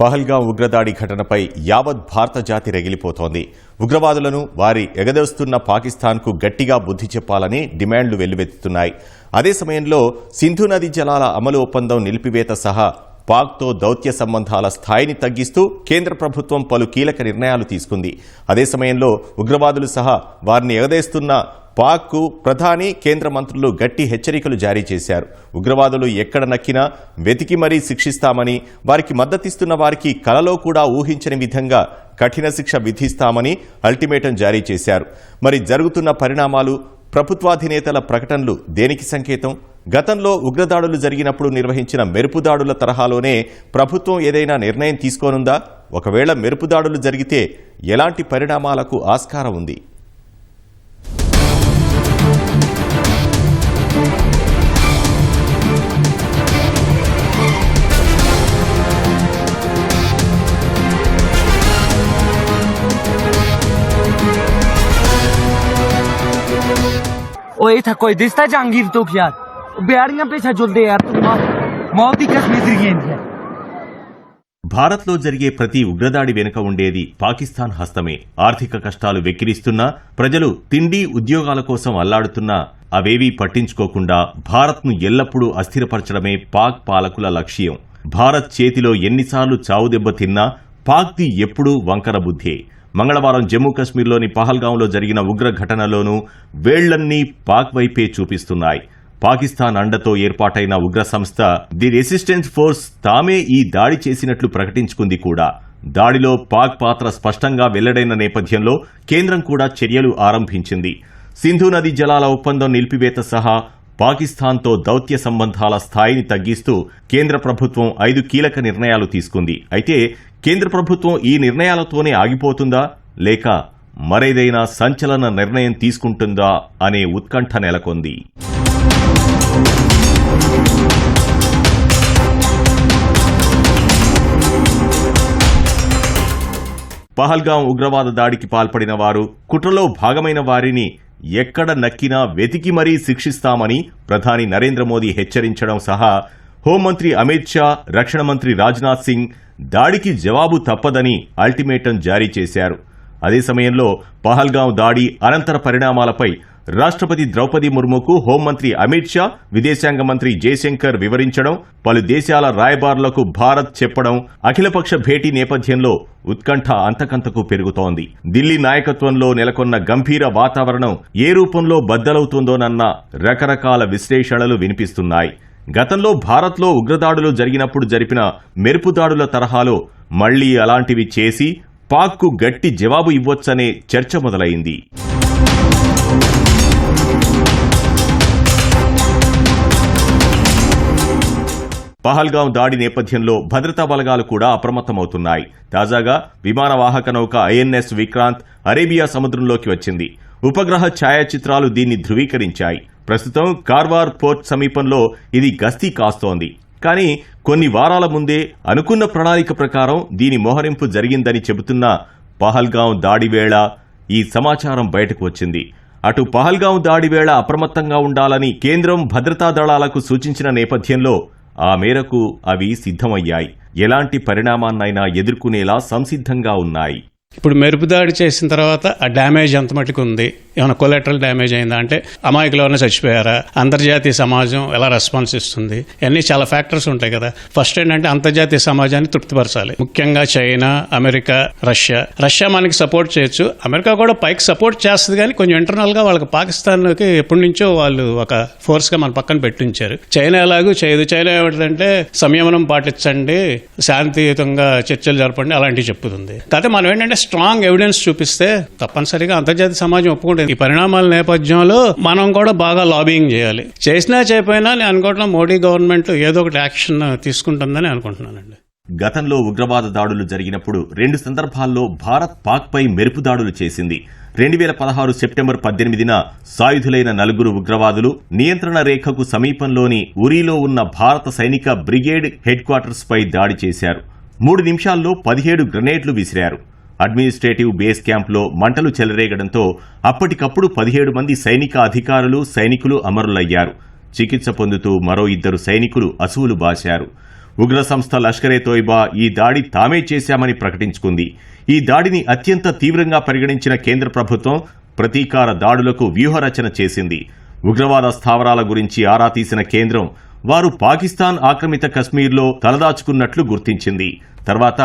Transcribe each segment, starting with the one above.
పహల్గాం ఉగ్రదాడి ఘటనపై యావత్ భారత జాతి రగిలిపోతోంది. ఉగ్రవాదులను వారి ఎగదేస్తున్న పాకిస్తాన్కు గట్టిగా బుద్ధి చెప్పాలని డిమాండ్లు వెల్లువెత్తుతున్నాయి. అదే సమయంలో సింధు నది జలాల అమలు ఒప్పందం నిలిపివేత సహా పాక్తో దౌత్య సంబంధాల స్థాయిని తగ్గిస్తూ కేంద్ర ప్రభుత్వం పలు కీలక నిర్ణయాలు తీసుకుంది. అదే సమయంలో ఉగ్రవాదులు సహా వారిని ఎగదేస్తున్న పాక్కు ప్రధాని కేంద్ర మంత్రులు గట్టి హెచ్చరికలు జారీ చేశారు. ఉగ్రవాదులు ఎక్కడ నక్కినా వెతికి మరీ శిక్షిస్తామని వారికి మద్దతిస్తున్న వారికి కలలో కూడా ఊహించని విధంగా కఠిన శిక్ష విధిస్తామని అల్టిమేటం జారీ చేశారు. మరి జరుగుతున్న పరిణామాలు ప్రభుత్వాధినేతల ప్రకటనలు దేనికి సంకేతం? గతంలో ఉగ్రదాడులు జరిగినప్పుడు నిర్వహించిన మెరుపుదాడుల తరహాలోనే ప్రభుత్వం ఏదైనా నిర్ణయం తీసుకోనుందా ఒకవేళ మెరుపుదాడులు జరిగితే ఎలాంటి పరిణామాలకు ఆస్కారం ఉంది ओ ये था कोई दिसता जहांगीर तो यार బ్యాడ్గా ప్లేస్ యార్ భారత్లో జరిగే ప్రతి ఉగ్రదాడి వెనుక ఉండేది పాకిస్తాన్ హస్తమే. ఆర్థిక కష్టాలు వెక్కిరిస్తున్నా ప్రజలు తిండి ఉద్యోగాల కోసం అల్లాడుతున్నా అవేవీ పట్టించుకోకుండా భారత్ను ఎల్లప్పుడూ అస్థిరపరచడమే పాక్ పాలకుల లక్ష్యం. భారత్ చేతిలో ఎన్నిసార్లు చావుదెబ్బ తిన్నా పాక్ పాక్ది ఎప్పుడూ వంకర బుద్ధే. మంగళవారం జమ్మూ కశ్మీర్లోని పహల్గాంలో జరిగిన ఉగ్ర ఘటనలోనూ వేళ్ళన్నీ పాక్ వైపే చూపిస్తున్నాయి. పాకిస్తాన్ అండతో ఏర్పాటైన ఉగ్ర సంస్థ ది రెసిస్టెన్స్ ఫోర్స్ తామే ఈ దాడి చేసినట్లు ప్రకటించుకుంది కూడా. దాడిలో పాక్ పాత్ర స్పష్టంగా వెల్లడైన నేపథ్యంలో కేంద్రం కూడా చర్యలు ఆరంభించింది. సింధు నది జలాల ఒప్పందం నిలిపివేత సహా పాకిస్తాన్తో దౌత్య సంబంధాల స్థాయిని తగ్గిస్తూ కేంద్ర ప్రభుత్వం ఐదు కీలక నిర్ణయాలు తీసుకుంది. అయితే కేంద్ర ప్రభుత్వం ఈ నిర్ణయాలతోనే ఆగిపోతుందా? లేక మరేదైనా సంచలన నిర్ణయం తీసుకుంటుందా? అనే ఉత్కంఠ నెలకొంది. పహల్గాం ఉగ్రవాద దాడికి పాల్పడిన వారు కుట్రలో భాగమైన వారిని ఎక్కడ నక్కినా వెతికి మరీ శిక్షిస్తామని ప్రధాని నరేంద్ర మోదీ హెచ్చరించడం సహా హోంమంత్రి అమిత్ షా రక్షణ మంత్రి రాజ్నాథ్ సింగ్ దాడికి జవాబు తప్పదని అల్టిమేటం జారీ చేశారు. అదే సమయంలో పహల్గాం దాడి అనంతర పరిణామాలపై రాష్ట్రపతి ద్రౌపది ముర్ముకు హోంమంత్రి అమిత్ షా విదేశాంగ మంత్రి జయశంకర్ వివరించడం పలు దేశాల రాయబారులకు భారత్ చెప్పడం అఖిలపక్ష భేటీ నేపథ్యంలో ఉత్కంఠ అంతకంతకు పెరుగుతోంది. ఢిల్లీ నాయకత్వంలో నెలకొన్న గంభీర వాతావరణం ఏ రూపంలో బద్దలవుతుందోనన్న రకరకాల విశ్లేషణలు వినిపిస్తున్నాయి. గతంలో భారత్లో ఉగ్రదాడులు జరిగినప్పుడు జరిపిన మెరుపుదాడుల తరహాలో మళ్ళీ అలాంటివి చేసి పాక్కు గట్టి జవాబు ఇవ్వొచ్చనే చర్చ మొదలైంది. పహల్గాం దాడి నేపథ్యంలో భద్రతా బలగాలు కూడా అప్రమత్తమవుతున్నాయి. తాజాగా విమాన వాహక నౌక ఐఎన్ఎస్ విక్రాంత్ అరేబియా సముద్రంలోకి వచ్చింది. ఉపగ్రహ ఛాయాచిత్రాలు దీన్ని ధృవీకరించాయి. ప్రస్తుతం కార్వార్ పోర్ట్ సమీపంలో ఇది గస్తీ కాస్తోంది. కానీ కొన్ని వారాల ముందే అనుకున్న ప్రణాళిక ప్రకారం దీని మోహరింపు జరిగిందని చెబుతున్న పహల్గాం దాడి వేళ ఈ సమాచారం బయటకు వచ్చింది. అటు పహల్గాం దాడి వేళ అప్రమత్తంగా ఉండాలని కేంద్రం భద్రతా దళాలకు సూచించిన నేపథ్యంలో ఆ మేరకు అవి సిద్ధమయ్యాయి. ఎలాంటి పరిణామాన్నైనా ఎదుర్కొనేలా సంసిద్ధంగా ఉన్నాయి. ఇప్పుడు మెరుపు దాడి చేసిన తర్వాత ఆ డ్యామేజ్ ఎంత మటుకు ఉంది? ఏమైనా కొలెటరల్ డ్యామేజ్ అయిందా? అంటే అమాయకులు ఎవరైనా చచ్చిపోయారా? అంతర్జాతీయ సమాజం ఎలా రెస్పాన్స్ ఇస్తుంది? ఇవన్నీ చాలా ఫ్యాక్టర్స్ ఉంటాయి కదా. ఫస్ట్ ఏంటంటే అంతర్జాతీయ సమాజాన్ని తృప్తిపరచాలి. ముఖ్యంగా చైనా అమెరికా రష్యా. రష్యా మనకి సపోర్ట్ చేయొచ్చు. అమెరికా కూడా పైకి సపోర్ట్ చేస్తుంది కానీ కొంచెం ఇంటర్నల్గా వాళ్ళకి పాకిస్తాన్కి ఎప్పటి నుంచో వాళ్ళు ఒక ఫోర్స్గా మన పక్కన పెట్టించారు. చైనా ఎలాగూ చేయదు. చైనా ఏమిటంటే సంయమనం పాటించండి శాంతియుతంగా చర్చలు జరపండి అలాంటివి చెప్పుతుంది కాకపోతే మనం ఏంటంటే స్ట్రాంగ్ ఎవిడెన్స్ చూపిస్తే తప్పనిసరిగా అంతర్జాతీయ సమాజం ఒప్పుకుంటుంది. ఈ పరిణామాల నేపథ్యంలో మనం కూడా బాగా లాబింగ్ చేయాలి. చేసినా చేయపోయినా నేను అనుకోవడం మోడీ గవర్నమెంట్ ఏదో ఒకటి యాక్షన్ తీసుకుంటుందని అనుకుంటున్నానండి. గతంలో ఉగ్రవాద దాడులు జరిగినప్పుడు రెండు సందర్భాల్లో భారత్ పాక్పై మెరుపు దాడులు చేసింది. రెండు వేల పదహారు సెప్టెంబర్ పద్దెనిమిదిన సాయుధులైన నలుగురు ఉగ్రవాదులు నియంత్రణ రేఖకు సమీపంలోని ఉరిలో ఉన్న భారత సైనిక బ్రిగేడ్ హెడ్ క్వార్టర్స్ పై దాడి చేశారు. మూడు నిమిషాల్లో పదిహేడు గ్రనేడ్లు విసిరారు. అడ్మినిస్ట్రేటివ్ బేస్ క్యాంప్లో మంటలు చెలరేగడంతో అప్పటికప్పుడు పదిహేడు మంది సైనిక అధికారులు సైనికులు అమరులయ్యారు. చికిత్స పొందుతూ మరో ఇద్దరు సైనికులు అసువులు బాశారు. ఉగ్ర సంస్థ లష్కరే తోయిబా ఈ దాడి తామే చేశామని ప్రకటించుకుంది. ఈ దాడిని అత్యంత తీవ్రంగా పరిగణించిన కేంద్ర ప్రభుత్వం ప్రతీకార దాడులకు వ్యూహరచన చేసింది. ఉగ్రవాద స్థావరాల గురించి ఆరా తీసిన కేంద్రం వారు పాకిస్తాన్ ఆక్రమిత కశ్మీర్లో తలదాచుకున్నట్లు గుర్తించింది. తర్వాత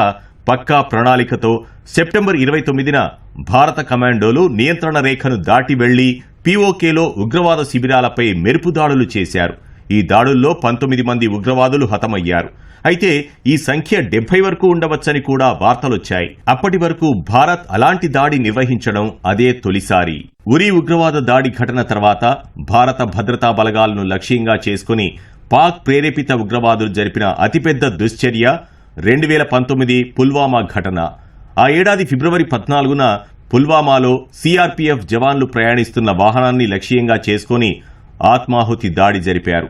పక్కా ప్రణాళికతో సెప్టెంబర్ ఇరవై తొమ్మిదిన భారత కమాండోలు నియంత్రణ రేఖను దాటి వెళ్ళి పీఓకేలో ఉగ్రవాద శిబిరాలపై మెరుపు దాడులు చేశారు. ఈ దాడుల్లో పంతొమ్మిది మంది ఉగ్రవాదులు హతమయ్యారు. అయితే ఈ సంఖ్య డెబ్బై వరకు ఉండవచ్చని కూడా వార్తలొచ్చాయి. అప్పటి వరకు భారత్ అలాంటి దాడి నిర్వహించడం అదే తొలిసారి. ఉరి ఉగ్రవాద దాడి ఘటన తర్వాత భారత భద్రతా బలగాలను లక్ష్యంగా చేసుకుని పాక్ ప్రేరేపిత ఉగ్రవాదులు జరిపిన అతిపెద్ద దుశ్చర్య రెండు వేల పంతొమ్మిది పుల్వామా ఘటన. ఆ ఏడాది ఫిబ్రవరి పద్నాలుగున పుల్వామాలో సిఆర్పీఎఫ్ జవాన్లు ప్రయాణిస్తున్న వాహనాన్ని లక్ష్యంగా చేసుకుని ఆత్మాహుతి దాడి జరిపారు.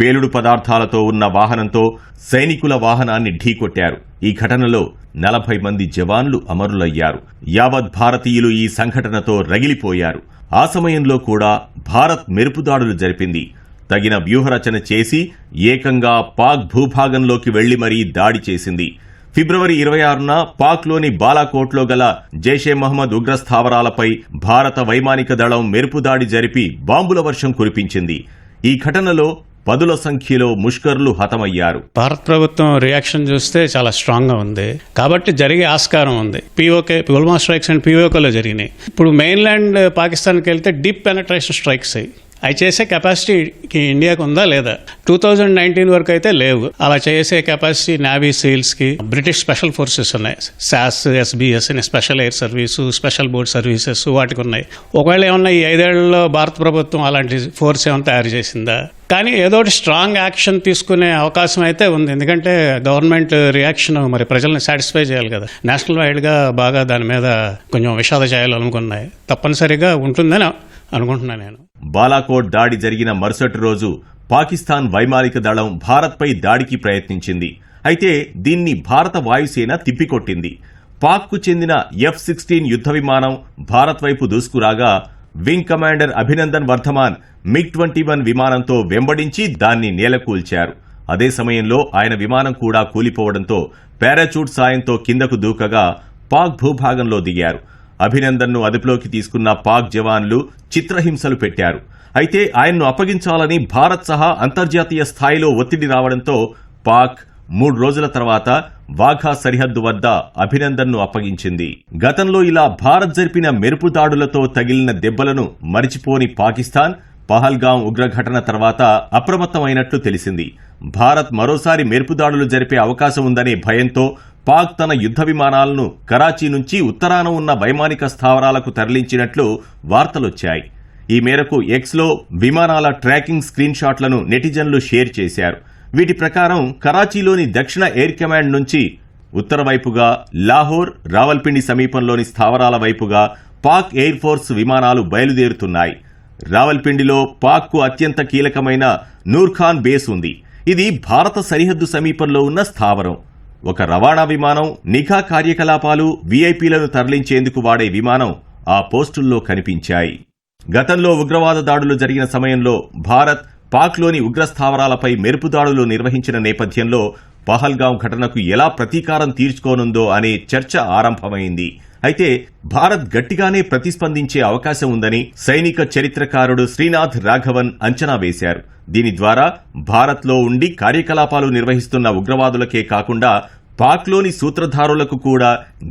పేలుడు పదార్థాలతో ఉన్న వాహనంతో సైనికుల వాహనాన్ని ఢీకొట్టారు. ఈ ఘటనలో నలభై మంది జవాన్లు అమరులయ్యారు. యావత్ భారతీయులు ఈ సంఘటనతో రగిలిపోయారు. ఆ సమయంలో కూడా భారత్ మెరుపుదాడులు జరిపింది. తగిన వ్యూహరచన చేసి ఏకంగా పాక్ భూభాగంలోకి వెళ్ళి మరీ దాడి చేసింది. ఫిబ్రవరి ఇరవై ఆరున పాక్లోని బాలాకోట్లో గల జైషే మహమ్మద్ ఉగ్రస్థావరాలపై భారత వైమానిక దళం మెరుపు దాడి జరిపి బాంబుల వర్షం కురిపించింది. ఈ ఘటనలో పదుల సంఖ్యలో ముష్కర్లు హతమయ్యారు. భారత ప్రభుత్వం రియాక్షన్ చూస్తే చాలా స్ట్రాంగ్గా ఉంది. కాబట్టి జరిగే ఆస్కారం ఉంది. పీఓకే పుల్మా స్ట్రైక్స్ అండ్ పీఓకేలో జరిగినాయి. ఇప్పుడు మెయిన్లాండ్ పాకిస్తాన్కి వెళ్తే డీప్ పెనట్రేషన్ స్ట్రైక్స్ అయ్యి అవి చేసే కెపాసిటీకి ఇండియాకు ఉందా? లేదా. టూ థౌజండ్ నైన్టీన్ వరకు అయితే లేవు. అలా చేసే కెపాసిటీ నావీ సీల్స్కి బ్రిటిష్ స్పెషల్ ఫోర్సెస్ ఉన్నాయి. సాస్ ఎస్బీఎస్ అని special air service special board services వాటికి ఉన్నాయి. ఒకవేళ ఏమన్నా ఈ ఐదేళ్ళలో భారత ప్రభుత్వం అలాంటి ఫోర్స్ ఏమైనా తయారు చేసిందా? కానీ ఏదో ఒకటి స్ట్రాంగ్ యాక్షన్ తీసుకునే అవకాశం అయితే ఉంది. ఎందుకంటే గవర్నమెంట్ రియాక్షన్ మరి ప్రజల్ని సాటిస్ఫై చేయాలి కదా. నేషనల్ వైడ్గా బాగా దాని మీద కొంచెం విషాద చేయాలనుకున్నాయి తప్పనిసరిగా ఉంటుందని అనుకుంటున్నాను నేను. బాలాకోట్ దాడి జరిగిన మరుసటి రోజు పాకిస్తాన్ వైమానిక దళం భారత్పై దాడికి ప్రయత్నించింది. అయితే దీన్ని భారత వాయుసేన తిప్పికొట్టింది. పాక్కు చెందిన ఎఫ్ సిక్స్టీన్ యుద్ధ విమానం భారత్ వైపు దూసుకురాగా wing commander Abhinandan Varthaman MiG twenty one విమానంతో వెంబడించి దాన్ని నేలకూల్చారు. అదే సమయంలో ఆయన విమానం కూడా కూలిపోవడంతో పారాచూట్ సాయంతో కిందకు దూకగా పాక్ భూభాగంలో దిగారు. అభినందన్ను అదుపులోకి తీసుకున్న పాక్ జవాన్లు చిత్రహింసలు పెట్టారు. అయితే ఆయన్ను అప్పగించాలని భారత్ సహా అంతర్జాతీయ స్థాయిలో ఒత్తిడి రావడంతో పాక్ మూడు రోజుల తర్వాత వాఘా సరిహద్దు వద్ద అభినందన్ను అప్పగించింది. గతంలో ఇలా భారత్ జరిపిన మెరుపు దాడులతో తగిలిన దెబ్బలను మరిచిపోని పాకిస్తాన్ పహల్గాం ఉగ్రఘటన తర్వాత అప్రమత్తమైనట్లు తెలిసింది. భారత్ మరోసారి మెరుపు దాడులు జరిపే అవకాశం ఉందనే భయంతో పాక్ తన యుద్ధ విమానాలను కరాచీ నుంచి ఉత్తరాన ఉన్న వైమానిక స్థావరాలకు తరలించినట్లు వార్తలొచ్చాయి. ఈ మేరకు ఎక్స్లో విమానాల ట్రాకింగ్ స్క్రీన్ షాట్లను నెటిజన్లు షేర్ చేశారు. వీటి ప్రకారం కరాచీలోని దక్షిణ ఎయిర్ కమాండ్ నుంచి ఉత్తర వైపుగా లాహోర్ రావల్పిండి సమీపంలోని స్థావరాల వైపుగా పాక్ ఎయిర్ ఫోర్స్ విమానాలు బయలుదేరుతున్నాయి. రావల్పిండిలో పాక్కు అత్యంత కీలకమైన నూర్ఖాన్ బేస్ ఉంది. ఇది భారత సరిహద్దు సమీపంలో ఉన్న స్థావరం. ఒక రవాణా విమానం నిఘా కార్యకలాపాలు వీఐపీలను తరలించేందుకు వాడే విమానం ఆ పోస్టుల్లో కనిపించాయి. గతంలో ఉగ్రవాద దాడులు జరిగిన సమయంలో భారత్ పాక్లోని ఉగ్రస్థావరాలపై మెరుపు దాడులు నిర్వహించిన నేపథ్యంలో పహల్గాం ఘటనకు ఎలా ప్రతీకారం తీర్చుకోనుందో అనే చర్చ ఆరంభమైంది. అయితే భారత్ గట్టిగానే ప్రతిస్పందించే అవకాశం ఉందని సైనిక చరిత్రకారుడు శ్రీనాథ్ రాఘవన్ అంచనా వేశారు. దీని ద్వారా భారత్లో ఉండి కార్యకలాపాలు నిర్వహిస్తున్న ఉగ్రవాదులకే కాకుండా పాక్లోని సూత్రధారులకు కూడా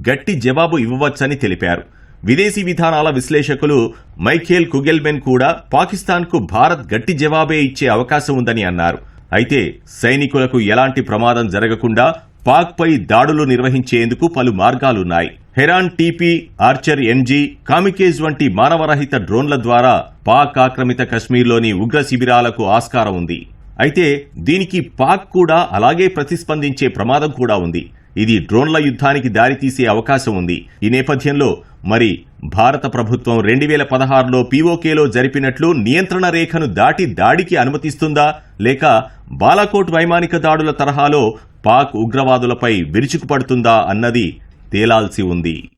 గట్టి జవాబు ఇవ్వవచ్చని తెలిపారు. విదేశీ విధానాల విశ్లేషకులు మైఖేల్ కుగెల్బెన్ కూడా పాకిస్తాన్కు భారత్ గట్టి జవాబే ఇచ్చే అవకాశం ఉందని అన్నారు. అయితే సైనికులకు ఎలాంటి ప్రమాదం జరగకుండా పాక్పై దాడులు నిర్వహించేందుకు పలు మార్గాలున్నాయి. Heron TP Archer NG kamikaze వంటి మానవరహిత డ్రోన్ల ద్వారా పాక్ ఆక్రమిత కశ్మీర్లోని ఉగ్ర శిబిరాలకు ఆస్కారం ఉంది. అయితే దీనికి పాక్ కూడా అలాగే ప్రతిస్పందించే ప్రమాదం కూడా ఉంది. ఇది డ్రోన్ల యుద్ధానికి దారితీసే అవకాశం ఉంది. ఈ నేపథ్యంలో మరి భారత ప్రభుత్వం రెండు వేల పదహారులో పీఓకేలో జరిపినట్లు నియంత్రణ రేఖను దాటి దాడికి అనుమతిస్తుందా లేక బాలాకోట్ వైమానిక దాడుల తరహాలో పాక్ ఉగ్రవాదులపై విరుచుకుపడుతుందా అన్నది తేలాల్సి ఉంది.